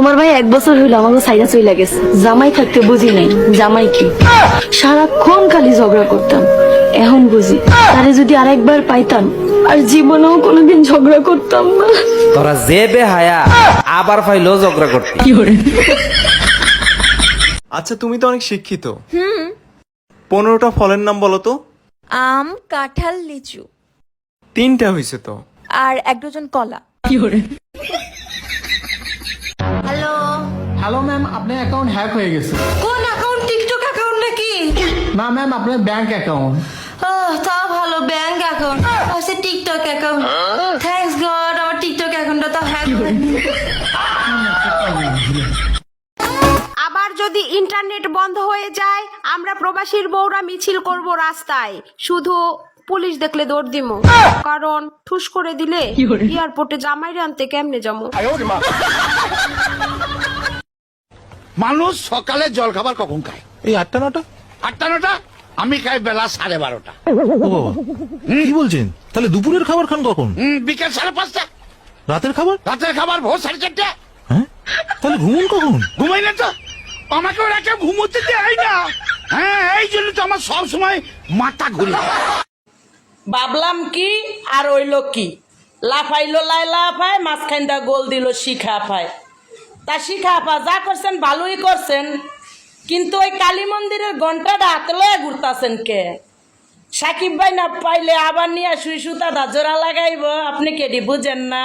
তোমার ভাই এক বছর হইল আমাকে সাইডা চইলা গেছে। জামাই থাকতে বুঝি নাই জামাই কি? সারাক্ষণ খালি ঝগড়া করতাম এখন বুঝি। তারে যদি আরেকবার পাইতাম আর জীবনেও কোনোদিন ঝগড়া করতাম না। তোরা যে বেহায়া আবার ফাইলো ঝগড়া করতে। আচ্ছা তুমি তো অনেক শিক্ষিত। হুম। পনেরোটা ফলের নাম বলো তো। আম কাঁঠাল লিচু। তিনটা হয়েছে তো। আর এক ডজন কলা। হ্যালো হ্যালো ম্যাম আপনার অ্যাকাউন্ট হ্যাক হয়ে গেছে। কোন অ্যাকাউন্ট টিকটক অ্যাকাউন্ট নাকি? না ম্যাম আপনার ব্যাংক অ্যাকাউন্ট তা ভালো ব্যাংক অ্যাকাউন্ট আছে টিকটক অ্যাকাউন্ট থ্যাঙ্কস গড আমার টিকটক অ্যাকাউন্টটা তো হ্যাক আবার যদি ইন্টারনেট বন্ধ হয়ে যায় আমরা প্রবাসীর বউরা মিছিল করব রাস্তায়। শুধু পুলিশ দেখলে দৌড় দিমু কারণ ঠুস করে দিলে এয়ারপোর্টে জামাইরে আনতে কেমনে যাব? মানুষ সকালে জল খাবার কখন খায়? এই আটটা নটা? আটটা নটা? আমি খাই বেলা সাড়ে বারোটা। ও বাবা। কি বলছেন? তাহলে দুপুরের খাবার খান কখন? হুম, বিকেল সাড়ে পাঁচটা। রাতের খাবার? রাতের খাবার ভোর সাড়ে চারটে। হ্যাঁ? তাহলে ঘুমুন কখন? ঘুমাই না তো। আমাকে ওরা কেউ ঘুমোতে দেয় না। হ্যাঁ এই জন্য তো আমার সব সময় মাথা ঘুরে ভাবলাম কি আর ওইল কি? লাফাইলো লাই লাফায় মাঝখান দা গোল দিল শিখা পায় তা শিখা আপা, যা করছেন ভালোই করছেন, কিন্তু ওই কালী মন্দিরের ঘন্টাটা হাতে লয়ে ঘুরতাছেন কে? সাকিব ভাই না পাইলে আবার নিয়ে শুই সুতা দাজরা লাগাইব, আপনি কেডি বুঝেন না?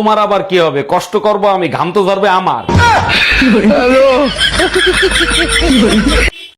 তোমার আবার কি হবে? কষ্ট করব আমি ঘাম তো ধরবে আমার।